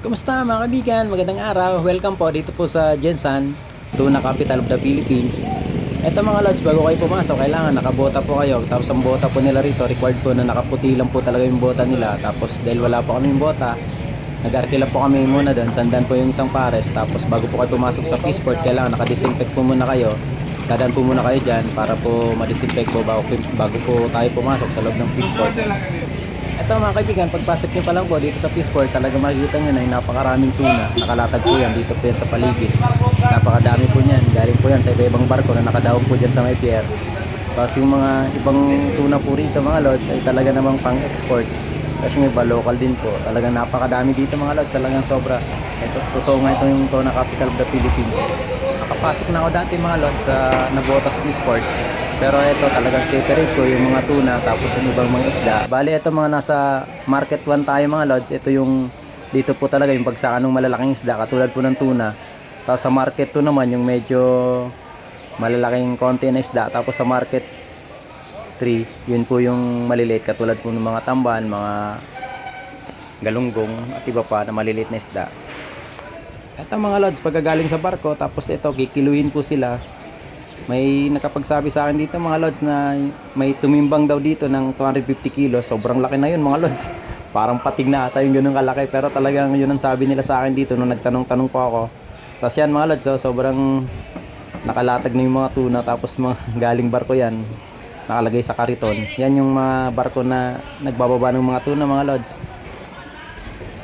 Kumusta mga kaibigan? Magandang araw. Welcome po dito po sa Jensan, Tuna Capital of the Philippines. Ito mga lods, bago kayo pumasok, kailangan nakabota po kayo. Tapos ang bota po nila rito, required po na nakaputi lang po talaga yung bota nila. Tapos dahil wala po kami yung bota, nag-arkila po kami muna doon. Sandan po yung isang pares. Tapos bago po kayo pumasok sa Peaceport, kailangan nakadisinfect po muna kayo. Dadaan po muna kayo dyan para po madisinfect po bago, bago po tayo pumasok sa loob ng Peaceport. Ito mga kaibigan, pagpasok nyo pa lang po dito sa Peaceport, talaga makikita nyo na yung napakaraming tuna. Nakalatag po yan dito po yan sa paligid. Napakadami po niyan. Galing po yan sa iba-ibang barko na nakadaong po dyan sa may pier. Tapos yung mga ibang tuna po rito mga lods ay talaga namang pang-export. Tapos yung iba local din po. Talagang napakadami dito mga lods. Talagang sobra. Ito, totoo nga ito yung tuna capital of the Philippines. Nakapasok na ako dati mga lods sa Nabotas Peaceport. Pero ito talagang separate ko yung mga tuna tapos yung ibang mga isda. Bali ito mga nasa market 1 tayo mga lods. Ito yung dito po talaga yung bagsakan ng malalaking isda katulad po ng tuna. Tapos sa market 2 naman yung medyo malalaking konti na isda. Tapos sa market 3, yun po yung maliliit katulad po ng mga tamban, mga galunggong at iba pa na maliliit na isda. Ito mga lods, pagkagaling sa barko, tapos ito, kikiluhin po sila. May nakapagsabi sa akin dito mga lods na may tumimbang daw dito ng 250 kilos. Sobrang laki na yun mga lods. Parang patig na ata yung ganun kalaki. Pero talagang yun ang sabi nila sa akin dito nung nagtanong-tanong po ako. Tapos yan mga lods, oh, sobrang nakalatag na yung mga tuna. Tapos mga galing barko yan. Nakalagay sa kariton. Yan yung mga barko na nagbababa ng mga tuna mga lods.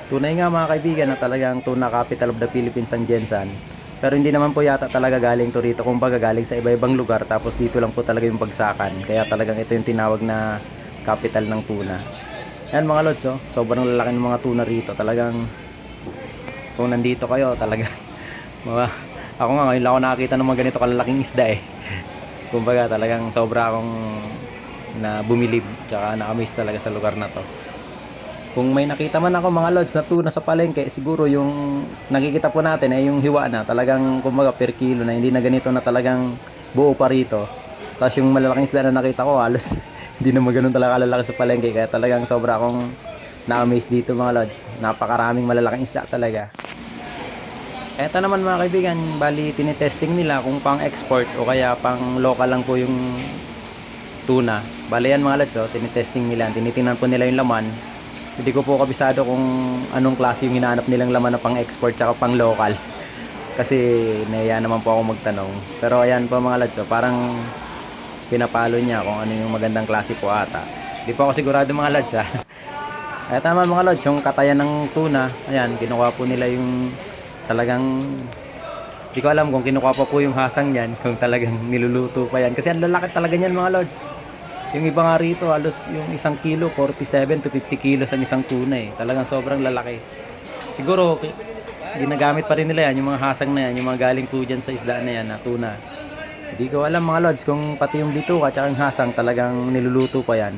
Tunay nga mga kaibigan na talagang tuna capital of the Philippines ang Jensan. Pero hindi naman po yata talaga galing to rito. Kumbaga galing sa iba-ibang lugar tapos dito lang po talaga yung bagsakan. Kaya talagang ito yung tinawag na capital ng tuna. Yan mga lods, oh. sobrang lalaki ng mga tuna rito. Talagang kung nandito kayo, talaga mga ako nga ngayon lang ako nakakita ng mga ganito kalalaking isda eh. Kumbaga talagang sobra akong na bumilib tsaka na-amaze talaga sa lugar na to. Kung may nakita man ako mga lods na tuna sa palengke, siguro yung nakikita po natin ay yung hiwa na talagang kumbaga per kilo na hindi na ganito na talagang buo pa rito. Tapos yung malalaking isda na nakita ko halos hindi na ganun talaga kalalaki sa palengke kaya talagang sobra akong na-amaze dito mga lods. Napakaraming malalaking isda talaga. Eto naman mga kaibigan, bali tinitesting nila kung pang export o kaya pang local lang po yung tuna. Bali yan mga lods, oh, tinitesting nila, tinitingnan po nila yung laman. Hindi ko po kabisado kung anong klase yung hinahanap nilang laman na pang export tsaka pang local. Kasi naiya naman po ako magtanong. Pero ayan po mga lods, oh, parang pinapalo niya kung ano yung magandang klase po ata. Hindi po ako sigurado mga lods ha. Ay tama mga lods, yung katayan ng tuna, ayan, kinukuha po nila yung talagang hindi ko alam kung kinukuha pa po yung hasang yan, kung talagang niluluto pa yan. Kasi ang lalaki talaga niyan mga lods. Yung iba nga rito, halos yung isang kilo, 47 to 50 kilos ang isang tuna eh. Talagang sobrang lalaki. Siguro, ginagamit pa rin nila yan, yung mga hasang na yan, yung mga galing po dyan sa isda na yan, na tuna. Hindi ko alam mga lods kung pati yung bituka at yung hasang talagang niluluto pa yan.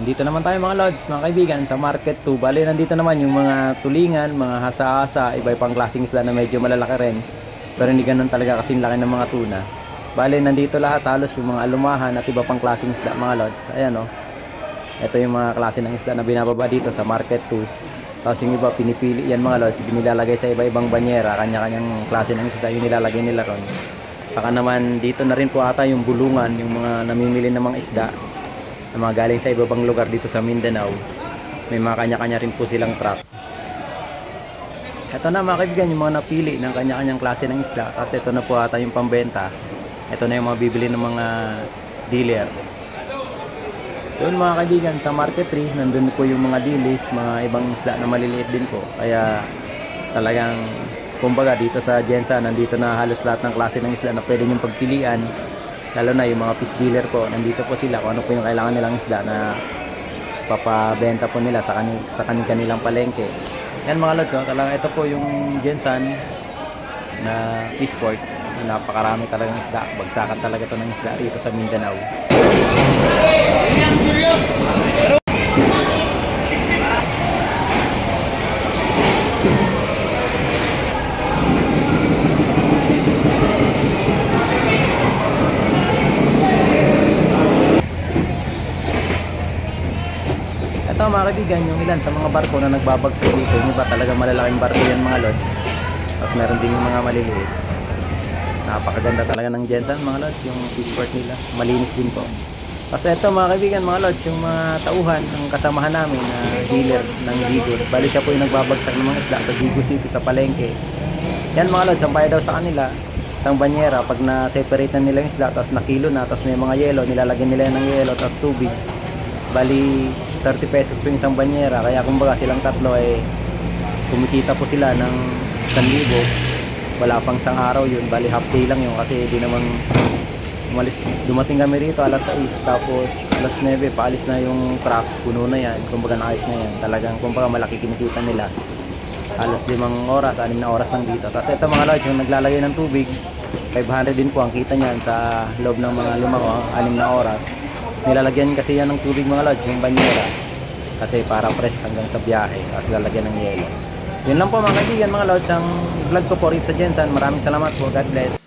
Nandito naman tayo mga lods, mga kaibigan, sa Market 2. Bali, nandito naman yung mga tulingan, mga hasa-hasa, iba-ibang klaseng isda na medyo malalaki rin. Pero hindi ganun talaga kasing laki ng mga tuna. Bali, nandito lahat halos yung mga alumahan at iba pang klaseng isda mga lods. Ayan o. Ito yung mga klase ng isda na binababa dito sa Market 2. Tapos yung iba pinipili yan mga lods, binilalagay sa iba-ibang banyera, kanya-kanyang klase ng isda yung nilalagay nila ron. Saka naman dito na rin po ata yung bulungan, yung mga namimili ng mga isda na mga galing sa ibang lugar dito sa Mindanao. May mga kanya-kanya rin po silang truck. Ito na mga kaibigan, yung mga napili ng kanya-kanyang klase ng isda. Tapos ito na po ata yung pambenta. Ito na yung mga bibili ng mga dealer. Yun mga kaibigan, sa Market 3, nandun po yung mga dilis, mga ibang isda na maliliit din po. Kaya talagang, kumbaga dito sa Jensa, nandito na halos lahat ng klase ng isda na pwede niyong pagpilian. Lalo na yung mga fish dealer po, nandito po sila kung ano po yung kailangan nilang isda na papabenta po nila sa kanin, sa kanin kanilang palengke. Yan mga lods, oh, talaga ito po yung Jensan na fish port. Napakarami talagang isda. Bagsakan talaga to ng isda dito sa Mindanao. Ito mga kaibigan, yung ilan sa mga barko na nagbabagsak dito, yung iba talagang malalaking barko yan mga lods. Tapos meron din yung mga maliliit. Napakaganda talaga ng Jensen mga lods, yung fishport nila. Malinis din po. Tapos ito mga kaibigan, mga lods, yung mga tauhan ng kasamahan namin na dealer ng Digos. Bali siya po yung nagbabagsak ng mga isda sa Digos City, sa Palengke. Yan mga lods, ang bayad daw sa kanila, isang banyera, pag na-separate na nila yung isda, tapos nakilo na, tapos may mga yelo, nilalagyan nila ng yelo, tapos tubig. Bali, 30 pesos po yung isang banyera, kaya kumbaga silang tatlo eh, kumikita po sila ng 1,000. Wala pang isang araw yun, bali half day lang yun kasi di naman umalis, dumating kami rito alas 6 tapos alas 9 paalis na yung truck, puno na yan, kumbaga naayos na yan. Talagang kumbaga malaki kinikita nila alas limang oras, anim na oras lang dito. Tapos ito mga lodge, yung naglalagay ng tubig, 500 din po ang kita niyan sa loob ng mga o anim na oras. Nilalagyan kasi yan ng tubig mga lodge, yung banyera. Kasi para press hanggang sa biyahe, tapos lalagyan ng yelo. Yun lang po mga kaibigan, mga lodge, ang vlog ko po rin sa Jensen. Maraming salamat po. God bless.